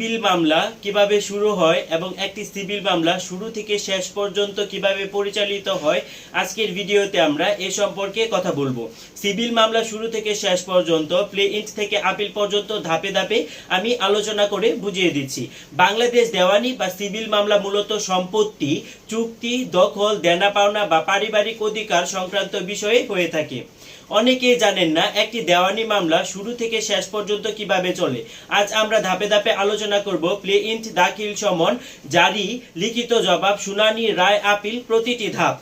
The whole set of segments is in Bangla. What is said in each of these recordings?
সিভিল মামলা কীভাবে শুরু হয় এবং একটি সিভিল মামলা শুরু থেকে শেষ পর্যন্ত কীভাবে পরিচালিত হয়, আজকের ভিডিওতে আমরা এ সম্পর্কে কথা বলব। সিভিল মামলা শুরু থেকে শেষ পর্যন্ত, প্লে ইন্ট থেকে আপিল পর্যন্ত ধাপে ধাপে আমি আলোচনা করে বুঝিয়ে দিচ্ছি। বাংলাদেশ দেওয়ানি বা সিভিল মামলা মূলত সম্পত্তি, চুক্তি, দখল, দেনা পাওনা বা পারিবারিক অধিকার সংক্রান্ত বিষয়ে হয়ে থাকে। অনেকেই জানেন না, একটি দেওয়ানি মামলা শুরু থেকে শেষ পর্যন্ত কীভাবে চলে। আজ আমরা ধাপে ধাপে আলোচনা করব প্লে ইন্ট দাখিল সমন, জারি, লিখিত জবাব, শুনানি, রায়, আপিল, প্রতিটি ধাপ।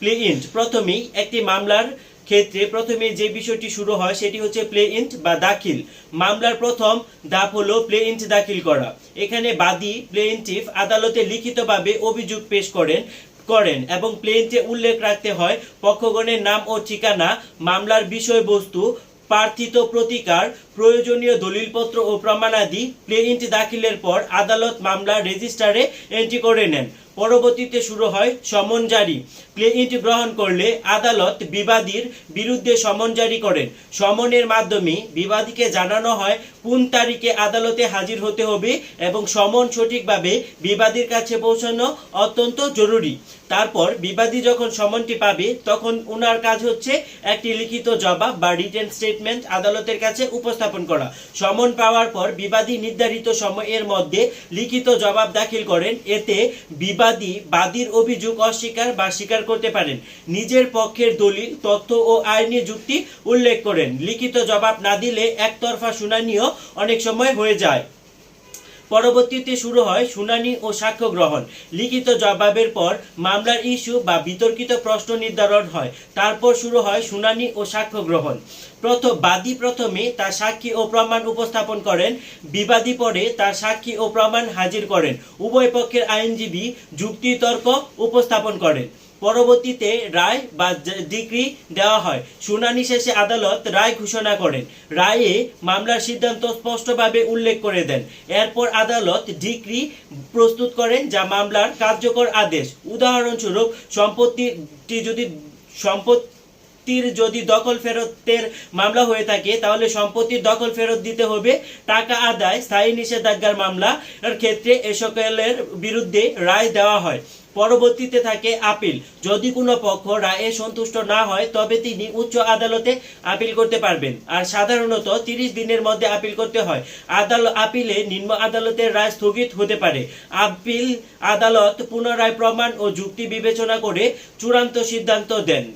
প্লে ইন্ট, প্রথমেই একটি মামলার ক্ষেত্রে প্রথমে যে বিষয়টি শুরু হয় সেটি হচ্ছে প্লে ইন্ট বা দাখিল। মামলার প্রথম ধাপ হলো প্লে ইন্ট দাখিল করা। এখানে বাদী প্লেইন্টিফ আদালতে লিখিতভাবে অভিযোগ পেশ করেন করেন এবং প্লেনটে উল্লেখ রাখতে হয় পক্ষগণের নাম ও ঠিকানা মামলার বিষয়বস্তু প্রার্থিত প্রতিকার প্রয়োজনীয় দলিলপত্র ও প্রমাণাদি প্লেইন্ট দাখিলের পর আদালত মামলা রেজিস্টারে এন্ট্রি করে নেন। পরবর্তীতে শুরু হয় সমন জারি। প্লেইন্ট গ্রহণ করলে আদালত বিবাদীর বিরুদ্ধে সমন জারি করেন। সমনের মাধ্যমে বিবাদীকে জানানো হয় কোন তারিখে আদালতে হাজির হতে হবে এবং সমন সঠিকভাবে বিবাদীর কাছে পৌঁছানো অত্যন্ত জরুরি। তারপর বিবাদী যখন সমনটি পাবে, তখন উনার কাজ হচ্ছে একটি লিখিত জবাব বা রিটেন স্টেটমেন্ট আদালতের কাছে উপস্থাপন করা। সমন পাওয়ার পর বিবাদী নির্ধারিত সময়ের মধ্যে লিখিত জবাব দাখিল করেন। এতে বিবাদী বাদীর অভিযোগ অস্বীকার বা স্বীকার করতে পারেন। নিজের পক্ষের দলিল, তথ্য ও আইনি যুক্তি উল্লেখ করেন। লিখিত জবাব না দিলে একতরফা শুনানিও অনেক সময় হয়ে যায়। পরবর্তীতে শুরু হয় শুনানি ও সাক্ষ্য গ্রহণ। লিখিত জবাবের পর মামলার ইস্যু বা বিতর্কিত প্রশ্ন নির্ধারণ হয়। তারপর শুরু হয় শুনানি ও সাক্ষ্য গ্রহণ। প্রথম বাদী প্রথমে তার সাক্ষী ও প্রমাণ উপস্থাপন করেন। বিবাদী পরে তার সাক্ষী ও প্রমাণ হাজির করেন। উভয় পক্ষের আইনজীবী যুক্তিতর্ক উপস্থাপন করেন। পরবর্তীতে রায় বা ডিগ্রি দেওয়া হয়। শুনানি শেষে আদালত রায় ঘোষণা করেন। রায়ে মামলার সিদ্ধান্ত স্পষ্টভাবে উল্লেখ করে দেন। এরপর আদালত ডিগ্রি প্রস্তুত করেন যা মামলার কার্যকর আদেশ। উদাহরণস্বরূপ সম্পত্তিটি যদি সম্পত্তি সম্পত্তির যদি দখল ফেরতের মামলা হয়ে থাকে, তাহলে সম্পত্তির দখল ফেরত দিতে হবে। টাকা আদায়, স্থায়ী নিষেধাজ্ঞার মামলা এর ক্ষেত্রে এ সকলের বিরুদ্ধে রায় দেওয়া হয়। পরবর্তীতে থাকে আপিল। যদি কোনো পক্ষ রায়ে সন্তুষ্ট না হয়, তবে তিনি উচ্চ আদালতে আপিল করতে পারবেন। আর সাধারণত তিরিশ দিনের মধ্যে আপিল করতে হয়। আদালত আপিলে নিম্ন আদালতের রায় স্থগিত হতে পারে। আপিল আদালত পুনরায় প্রমাণ ও যুক্তি বিবেচনা করে চূড়ান্ত সিদ্ধান্ত দেন।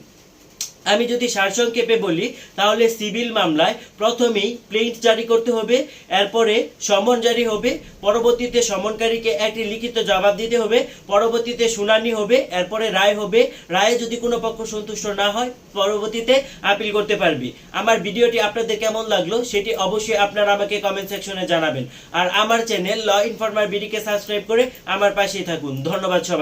আমি যদি সারসংক্ষেপে বলি, তাহলে সিভিল মামলায় প্রথমেই প্লেইন্ট জারি করতে হবে, এরপরে সমন জারি হবে, পরবর্তীতে সমনকারীকে একটি লিখিত জবাব দিতে হবে, পরবর্তীতে শুনানি হবে, এরপরে রায় হবে। রায়ে যদি কোনো পক্ষ সন্তুষ্ট না হয়, পরবর্তীতে আপিল করতে পারবি। আমার ভিডিওটি আপনাদের কেমন লাগল, সেটি অবশ্যই আপনারা আমাকে কমেন্ট সেকশনে জানাবেন। আর আমার চ্যানেল ল ইনফরমার বিডিকে সাবস্ক্রাইব করে আমার পাশেই থাকুন। ধন্যবাদ সবাই